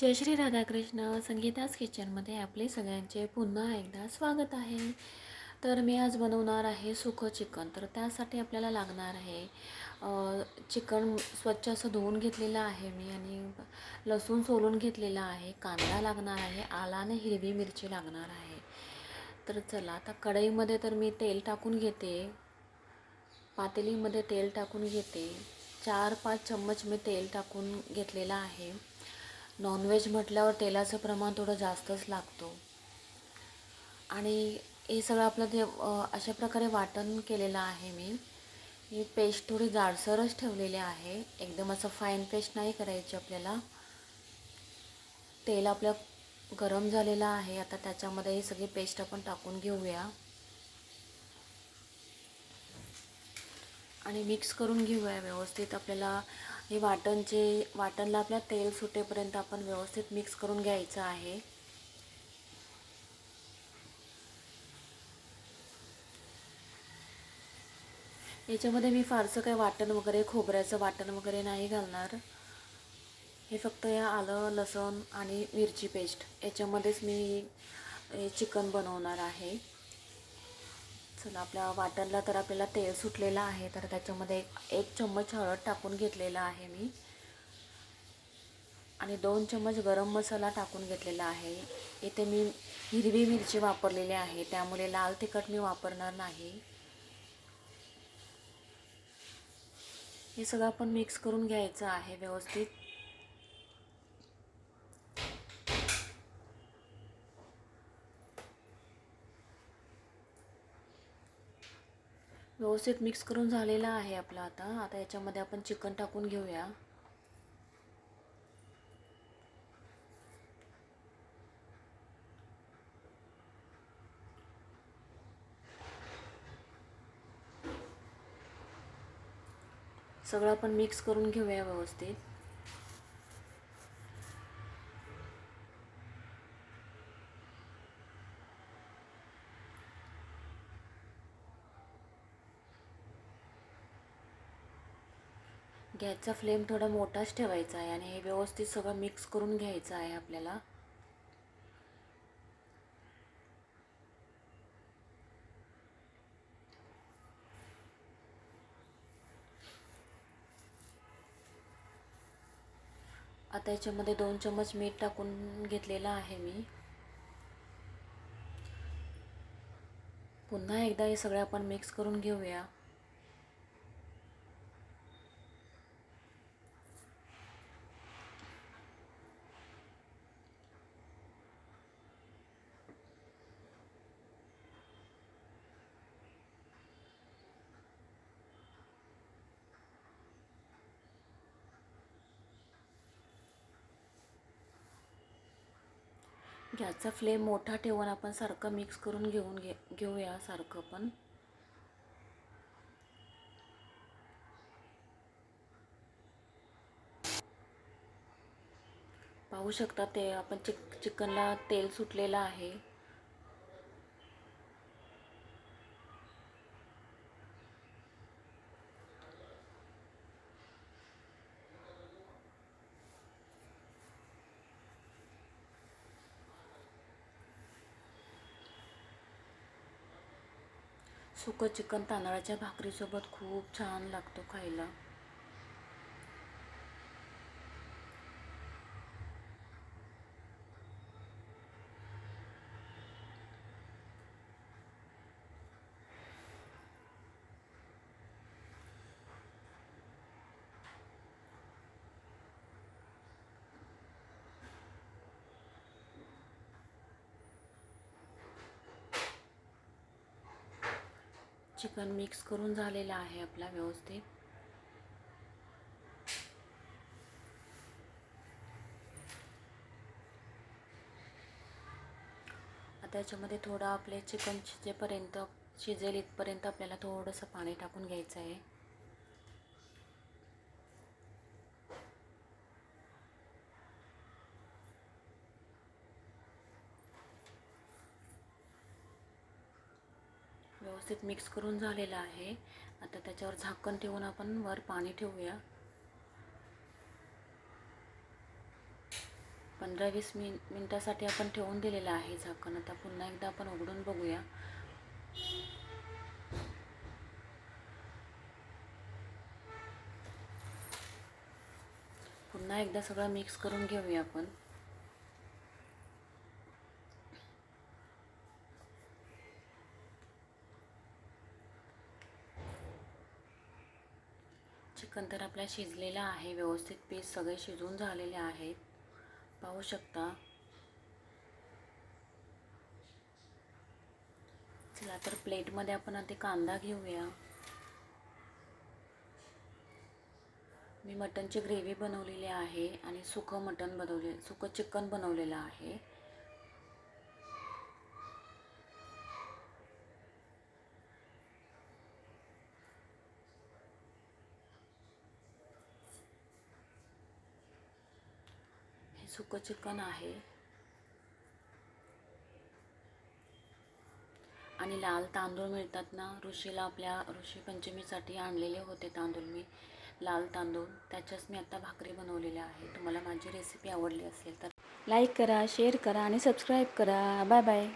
जय श्री राधाकृष्ण. संगीतास किचनमध्ये आपले सगळ्यांचे पुन्हा एकदा स्वागत आहे. तर मी आज बनवणार आहे सुकं चिकन. तर त्यासाठी आपल्याला लागणार आहे चिकन स्वच्छ असं धुवून घेतलेलं आहे मी आणि लसूण सोलून घेतलेला आहे. कांदा लागणार आहे आला आणि हिरवी मिरची लागणार आहे. तर चला आता कढईमध्ये तर मी तेल टाकून घेते. पातेलीमध्ये तेल टाकून घेते. चार पाच चम्मच मी तेल टाकून घेतलेलं आहे. नॉनव्हेज म्हटल्यावर तेलाचं प्रमाण थोडं जास्तच लागतो. आणि हे सगळं आपलं ते अशा प्रकारे वाटण केलेलं आहे मी. ही पेस्ट थोडी जाडसरच ठेवलेली आहे. एकदम असं फाईन पेस्ट नाही करायची आपल्याला. तेल आपलं गरम झालेलं आहे. आता त्याच्यामध्ये ही सगळी पेस्ट आपण टाकून घेऊया. आणि मिक्स करून घेऊया व्यवस्थित. आपल्याला हे वाटणचे वाटणला आपल्या तेल सुटेपर्यंत आपण व्यवस्थित मिक्स करून घ्यायचं आहे. याच्यामध्ये मी फारसं काही वाटण वगैरे खोबऱ्याचं वाटण वगैरे नाही घालणार. हे फक्त या आलं लसूण आणि मिरची पेस्ट याच्यामध्येच मी चिकन बनवणार आहे. लसूण आपल्या वाटणला तर आपल्याला तेल सुटलेलं आहे तर त्याच्यामध्ये एक एक चम्मच हळद टाकून घेतलेला आहे मी. आणि दोन चम्मच गरम मसाला टाकून घेतलेला आहे. इथे मी हिरवी मिरची वापरलेली आहे त्यामुळे लाल तिखट मी वापरणार नाही. हे सगळं आपण मिक्स करून घ्यायचं आहे व्यवस्थित. व्यवस्थित मिक्स करून झालेला आहे आपलं आता. आता याच्यामध्ये आपण चिकन टाकून घेऊया. सगळं आपण मिक्स करून घेऊया व्यवस्थित. गॅसचा फ्लेम थोडा मोठाच ठेवायचा आहे आणि हे व्यवस्थित सगळं मिक्स करून घ्यायचं आहे आपल्याला. आता याच्यामध्ये दोन चम्मच मीठ टाकून घेतलेलं आहे मी. पुन्हा एकदा हे सगळं आपण मिक्स करून घेऊया. गॅसचा फ्लेम मोठा ठेवून आपण सारखं मिक्स करून घेऊन घे घेऊया सारखं पण. पाहू शकता ते आपण चिक चिकनला तेल सुटलेलं आहे. सुकं चिकन तांदळाच्या भाकरीसोबत खूप छान लागतो खायला. चिकन मिक्स करून झालेलं आहे आपला व्यवस्थित. त्याच्यामध्ये थोडं आपले चिकन शिजेपर्यंत शिजेल इथपर्यंत आपल्याला थोडंसं पाणी टाकून घ्यायचं आहे. व्यवस्थित मिक्स करून झालेलं आहे. आता त्याच्यावर झाकण ठेवून आपण वर पाणी ठेवूया. पंधरा वीस मिन मिनटासाठी आपण ठेवून दिलेलं आहे झाकण. आता पुन्हा एकदा आपण उघडून बघूया. पुन्हा एकदा सगळं मिक्स करून घेऊया आपण. चिकन तर आपल्या शिजलेलं आहे व्यवस्थित पीस सगळे शिजून झालेले आहेत. पाहू शकता. चला तर प्लेटमध्ये आपण आता कांदा घेऊया. मी मटनची ग्रेव्ही बनवलेली आहे आणि सुकं मटण बनवले सुकं चिकन बनवलेलं आहे. सुकं चिकन आहे. आणि लाल तांदूळ मिळतात ना ऋषीला आपल्या ऋषी पंचमीसाठी आणलेले होते तांदूळ मी. लाल तांदूळ त्याच्याच मी आता भाकरी बनवलेल्या आहे तुम्हाला माझी रेसिपी आवडली असेल तर लाईक करा शेअर करा आणि सबस्क्राईब करा. Bye bye